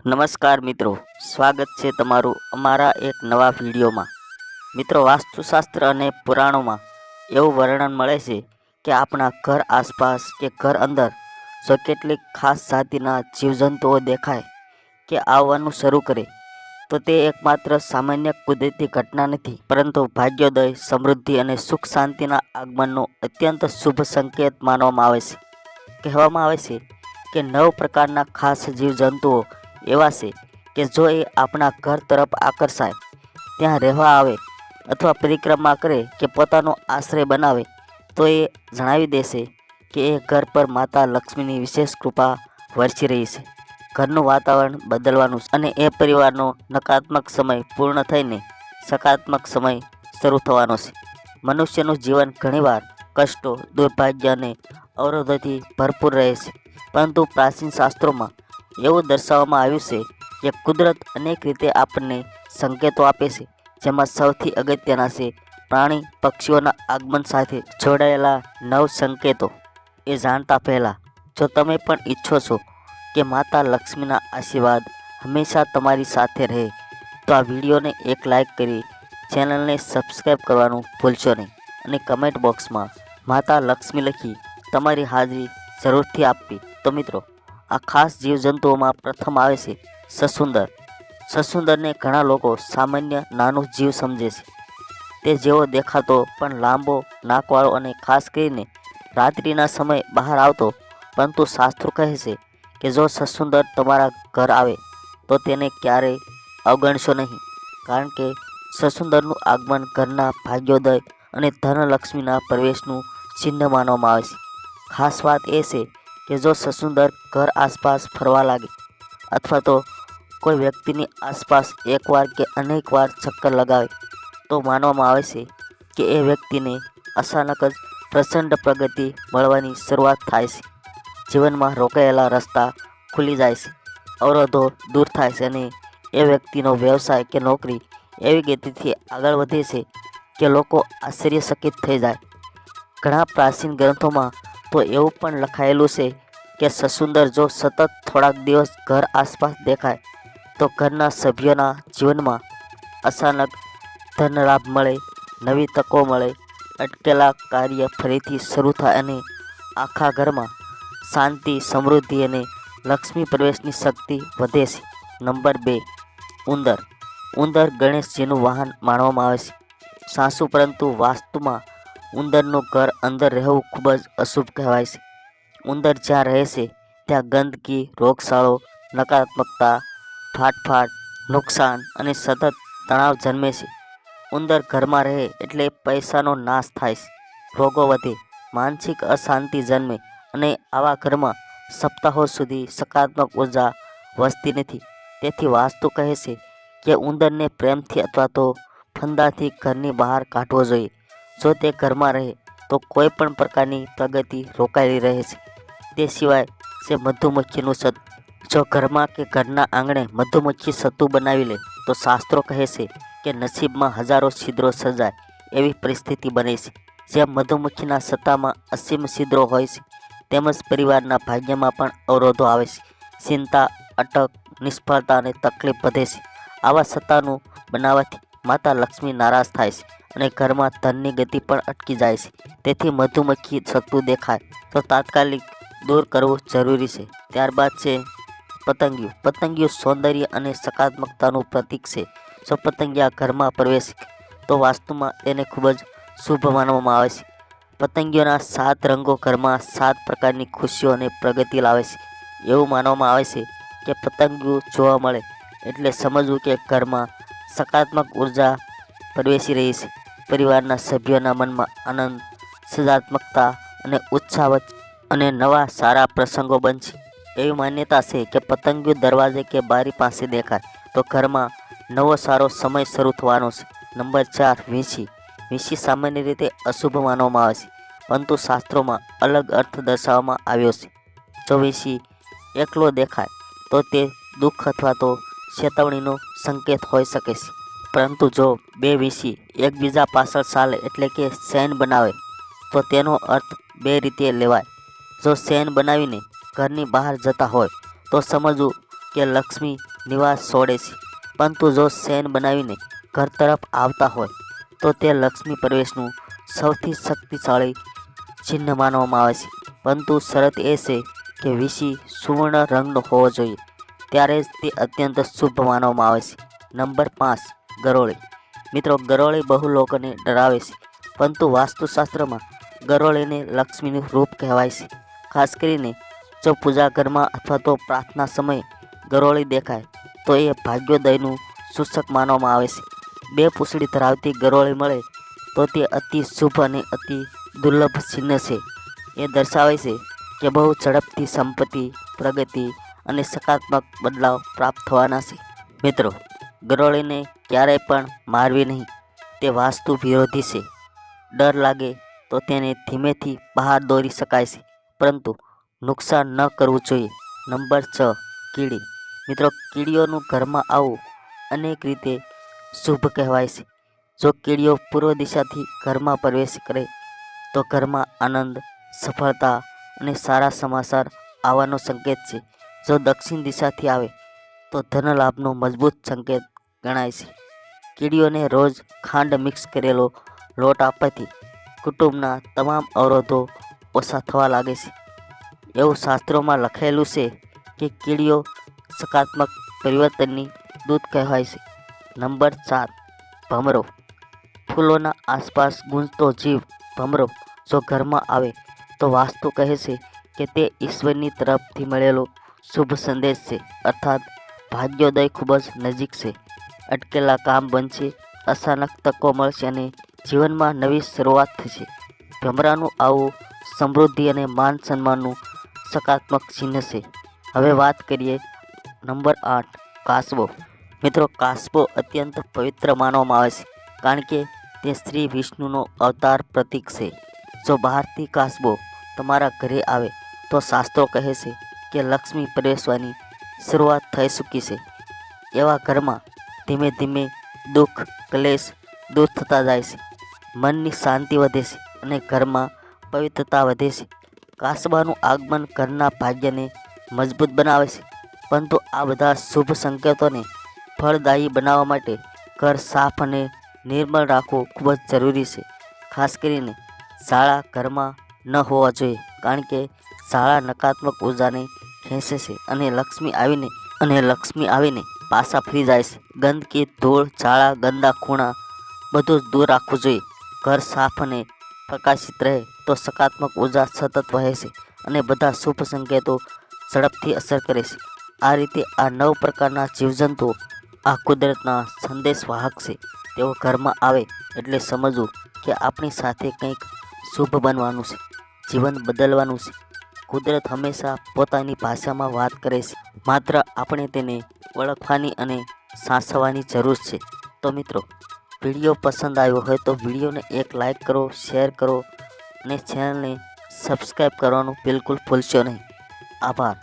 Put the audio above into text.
નમસ્કાર મિત્રો, સ્વાગત છે તમારું અમારા એક નવા વિડીયોમાં. મિત્રો, વાસ્તુશાસ્ત્ર અને પુરાણોમાં એવું વર્ણન મળે છે કે આપણા ઘર આસપાસ કે ઘર અંદર જો કેટલીક ખાસ જાતિના જીવજંતુઓ દેખાય કે આવવાનું શરૂ કરે, તો તે એકમાત્ર સામાન્ય કુદરતી ઘટના નથી. પરંતુ ભાગ્યોદય, સમૃદ્ધિ અને સુખ શાંતિના આગમનનો અત્યંત શુભ સંકેત માનવામાં આવે છે. કહેવામાં આવે છે કે નવ પ્રકારના ખાસ જીવજંતુઓ એવા છે કે જો એ આપણા ઘર તરફ આકર્ષાય, ત્યાં રહેવા આવે અથવા પરિક્રમા કરે કે પોતાનો આશ્રય બનાવે, તો એ જણાવી દેશે કે એ ઘર પર માતા લક્ષ્મીની વિશેષ કૃપા વરસી રહી છે. ઘરનું વાતાવરણ બદલવાનું અને એ પરિવારનો નકારાત્મક સમય પૂર્ણ થઈને સકારાત્મક સમય શરૂ થવાનો છે. મનુષ્યનું જીવન ઘણીવાર કષ્ટો, દુર્ભાગ્ય અને અવરોધોથી ભરપૂર રહે છે. પરંતુ પ્રાચીન શાસ્ત્રોમાં એવું દર્શાવવામાં આવ્યું છે કે કુદરત અનેક રીતે આપણને સંકેતો આપે છે, જેમાં સૌથી અગત્યના છે પ્રાણી પક્ષીઓના આગમન સાથે જોડાયેલા નવ સંકેતો. એ જાણતા પહેલાં, જો તમે પણ ઈચ્છો છો કે માતા લક્ષ્મીના આશીર્વાદ હંમેશા તમારી સાથે રહે, તો આ વિડીયોને એક લાઈક કરી ચેનલને સબસ્ક્રાઈબ કરવાનું ભૂલશો નહીં અને કમેન્ટ બોક્સમાં માતા લક્ષ્મી લખી તમારી હાજરી જરૂરથી આપવી. તો મિત્રો આ ખાસ જીવજંતુઓમાં પ્રથમ આવે છે સસુંદર. સસુંદરને ઘણા લોકો સામાન્ય નાનું જીવ સમજે છે. તે જેવો દેખાતો પણ લાંબો, નાકવાળો અને ખાસ કરીને રાત્રિના સમયે બહાર આવતો, પરંતુ શાસ્ત્રો કહે છે કે જો સસુંદર તમારા ઘર આવે, તો તેને ક્યારેય અવગણશો નહીં, કારણ કે સસુંદરનું આગમન ઘરના ભાગ્યોદય અને ધનલક્ષ્મીના પ્રવેશનું ચિહ્ન માનવામાં આવે છે. ખાસ વાત એ છે કે જો સસુંદર ઘર આસપાસ ફરવા લાગે અથવા તો કોઈ વ્યક્તિની આસપાસ એકવાર કે અનેકવાર ચક્કર લગાવે, તો માનવામાં આવે છે કે એ વ્યક્તિને અચાનક જ પ્રચંડ પ્રગતિ મળવાની શરૂઆત થાય છે. જીવનમાં રોકાયેલા રસ્તા ખુલી જાય છે, અવરોધો દૂર થાય છે અને એ વ્યક્તિનો વ્યવસાય કે નોકરી એવી ગતિથી આગળ વધે છે કે લોકો આશ્ચર્યચકિત થઈ જાય. ઘણા પ્રાચીન ગ્રંથોમાં તો એવું પણ લખાયેલું છે કે સસુંદર જો સતત થોડાક દિવસ ઘર આસપાસ દેખાય, તો ઘરના સભ્યોના જીવનમાં અચાનક ધનલાભ મળે, નવી તકો મળે, અટકેલા કાર્ય ફરીથી શરૂ થાય અને આખા ઘરમાં શાંતિ, સમૃદ્ધિ અને લક્ષ્મી પ્રવેશની શક્તિ વધે છે. નંબર બે, ઉંદર. ઉંદર ગણેશજીનું વાહન માનવામાં આવે છે. સાસુ પરંતુ વાસ્તુમાં ઉંદરનું ઘર અંદર રહેવું ખૂબ જ અશુભ કહેવાય છે. ઉંદર જ્યાં રહે છે, ત્યાં ગંદકી રોગશાળો નકારાત્મકતા, ફાટફાટ, નુકસાન અને સતત તણાવ જન્મે છે. ઉંદર ઘરમાં રહે એટલે પૈસાનો નાશ થાય છે. રોગો વધે, માનસિક અશાંતિ જન્મે અને આવા ઘરમાં સપ્તાહો સુધી સકારાત્મક ઊર્જા વસતી નથી. તેથી વાસ્તુ કહે છે કે ઉંદરને પ્રેમથી અથવા તો ફંદાથી ઘરની બહાર કાઢવો જોઈએ. જો તે ઘરમાં રહે, તો કોઈ પણ પ્રકારની પ્રગતિ રોકાયેલી રહે છે. તે સિવાય છે મધુમક્ખીનું સત, જો ઘરમાં કે ઘરના આંગણે મધુમક્ખી સત્તુ બનાવી લે, તો શાસ્ત્રો કહે છે કે નસીબમાં હજારો છિદ્રો સર્જાય એવી પરિસ્થિતિ બને છે. જેમ મધુમક્ખીના સત્તામાં અસીમ છિદ્રો હોય છે, તેમજ પરિવારના ભાગ્યમાં પણ અવરોધો આવે છે. ચિંતા, અટક, નિષ્ફળતા અને તકલીફ વધે છે. આવા સત્તાનું બનાવવાથી માતા લક્ષ્મી નારાજ થાય છે. અને ઘરમાં ધનની ગતિ પણ અટકી જાય છે. તેથી મધુમક્ખી સત્તુ દેખાય. તો તાત્કાલિક દૂર કરવું જરૂરી છે. ત્યારબાદ છે પતંગિયું પતંગિયું સૌંદર્ય અને સકારાત્મકતાનું પ્રતીક છે. જો પતંગિયા ઘરમાં પ્રવેશ તો વાસ્તુમાં તેને ખૂબ જ શુભ માનવામાં આવે છે. પતંગિયોના સાત રંગો ઘરમાં સાત પ્રકારની ખુશીઓ અને પ્રગતિ લાવે છે. એવું માનવામાં આવે છે કે પતંગિયું જોવા મળે એટલે સમજવું કે ઘરમાં સકારાત્મક ઊર્જા પ્રવેશી રહી છે. પરિવારના સભ્યોના મનમાં આનંદ સજાત્મકતા અને ઉત્સાહ અને નવા સારા પ્રસંગો બનશે. એવી માન્યતા છે કે પતંગિયું દરવાજે કે બારી પાસે દેખાય, તો ઘરમાં નવો સારો સમય શરૂ થવાનો છે. નંબર ચાર વીંછી વીંછી સામાન્ય રીતે અશુભ માનવામાં આવે છે, પરંતુ શાસ્ત્રોમાં અલગ અર્થ દર્શાવવામાં આવ્યો છે. જો વીંછી એકલો દેખાય, તો તે દુઃખ અથવા તો ચેતવણીનો સંકેત હોઈ શકે છે. પરંતુ જો બે વિષી એકબીજા પાછળ ચાલે એટલે કે શયન બનાવે, તો તેનો અર્થ બે રીતે લેવાય. જો શયન બનાવીને ઘરની બહાર જતા હોય, તો સમજવું કે લક્ષ્મી નિવાસ છોડે છે. પરંતુ જો શયન બનાવીને ઘર તરફ આવતા હોય, તો તે લક્ષ્મી પ્રવેશનું સૌથી શક્તિશાળી ચિહ્ન માનવામાં આવે છે. પરંતુ શરત એ છે કે વિષી સુવર્ણ રંગનો હોવો જોઈએ. ત્યારે જ તે અત્યંત શુભ માનવામાં આવે છે. નંબર પાંચ. ગરોળી. મિત્રો, ગરોળી બહુ લોકોને ડરાવે છે, પરંતુ વાસ્તુશાસ્ત્રમાં ગરોળીને લક્ષ્મીનું રૂપ કહેવાય છે. ખાસ કરીને જો પૂજા ઘરમાં અથવા તો પ્રાર્થના સમયે ગરોળી દેખાય, તો એ ભાગ્યોદયનું સૂચક માનવામાં આવે છે. બે પૂછડી ધરાવતી ગરોળી મળે, તો તે અતિ શુભ અને અતિ દુર્લભ ચિહ્ન છે. એ દર્શાવે છે કે બહુ ઝડપથી સંપત્તિ, પ્રગતિ અને સકારાત્મક બદલાવ પ્રાપ્ત થવાના છે. મિત્રો ગરોળીને ક્યારેય પણ મારવી નહીં. તે વાસ્તુ વિરોધી છે. ડર લાગે તો તેને ધીમેથી બહાર દોરી શકાય છે. પરંતુ નુકસાન ન કરવું જોઈએ. નંબર છ, કીડી. મિત્રો, કીડીઓનું ઘરમાં આવવું અનેક રીતે શુભ કહેવાય છે. જો કીડીઓ પૂર્વ દિશાથી ઘરમાં પ્રવેશ કરે, તો ઘરમાં આનંદ, સફળતા અને સારા સમાચાર આવવાનો સંકેત છે. જો દક્ષિણ દિશાથી આવે તો ધન લાભનો મજબૂત સંકેત ગણાય છે. કીડીઓને રોજ ખાંડ મિક્સ કરેલો લોટ આપવાથી કુટુંબના તમામ અવરોધો ઓછા થવા લાગે છે. એવું શાસ્ત્રોમાં લખેલું છે કે કીડીઓ સકારાત્મક પરિવર્તનની દૂત કહેવાય છે. નંબર સાત ભમરો. ફૂલોના આસપાસ ગુંજતો જીવ ભમરો જો ઘરમાં આવે તો વાસ્તુ કહે છે કે તે ઈશ્વરની તરફથી મળેલો શુભ સંદેશ છે, અર્થાત ભાગ્યોદય ખૂબ જ નજીક છે. અટકેલા કામ બનશે, અચાનક તકો મળશે અને જીવનમાં નવી શરૂઆત થશે. ભમરાનું આવું સમૃદ્ધિ અને માન સન્માનનું સકારાત્મક ચિહ્ન છે. હવે વાત કરીએ નંબર આઠ, કાસબો. મિત્રો, કાસબો અત્યંત પવિત્ર માનવામાં આવે છે, કારણ કે તે શ્રી વિષ્ણુનો અવતાર પ્રતીક છે. જો બહારથી કાસબો તમારા ઘરે આવે, તો શાસ્ત્રો કહે છે કે લક્ષ્મી પ્રવેશવાની શરૂઆત થઈ ચૂકી છે. એવા ઘરમાં ધીમે ધીમે દુઃખ, ક્લેશ દૂર થતા જાય છે. મનની શાંતિ વધે છે અને ઘરમાં પવિત્રતા વધે છે. કાસબાનું આગમન ઘરના ભાગ્યને મજબૂત બનાવે છે. પરંતુ આ બધા શુભ સંકેતોને ફળદાયી બનાવવા માટે ઘર સાફ અને નિર્મળ રાખવું ખૂબ જ જરૂરી છે. ખાસ કરીને શાળા ઘરમાં ન હોવા જોઈએ, કારણ કે શાળા નકારાત્મક ઉર્જાને ખેંચે છે અને લક્ષ્મી આવીને અને લક્ષ્મી આવીને પાછા ફરી જાય છે. ગંદકી, ધૂળ ઝાડા ગંદા ખૂણા, બધું જ દૂર રાખવું જોઈએ. ઘર સાફ અને પ્રકાશિત રહે તો સકારાત્મક ઊર્જા સતત વહે છે અને બધા શુભ સંકેતો ઝડપથી અસર કરે છે. આ રીતે આ નવ પ્રકારના જીવજંતુઓ આ કુદરતના સંદેશવાહક છે. તેઓ ઘરમાં આવે એટલે સમજવું કે આપણી સાથે કંઈક શુભ બનવાનું છે, જીવન બદલવાનું છે. કુદરત હંમેશા પોતાની ભાષામાં વાત કરે છે. માત્ર આપણે તેને ઓળખવાની અને સાચવવાની જરૂર છે. તો મિત્રો, વીડિયો પસંદ આવ્યો હોય તો વિડીયોને એક લાઈક કરો શેર કરો અને ચેનલને સબસ્ક્રાઈબ કરવાનું બિલકુલ ભૂલશો નહીં. આભાર.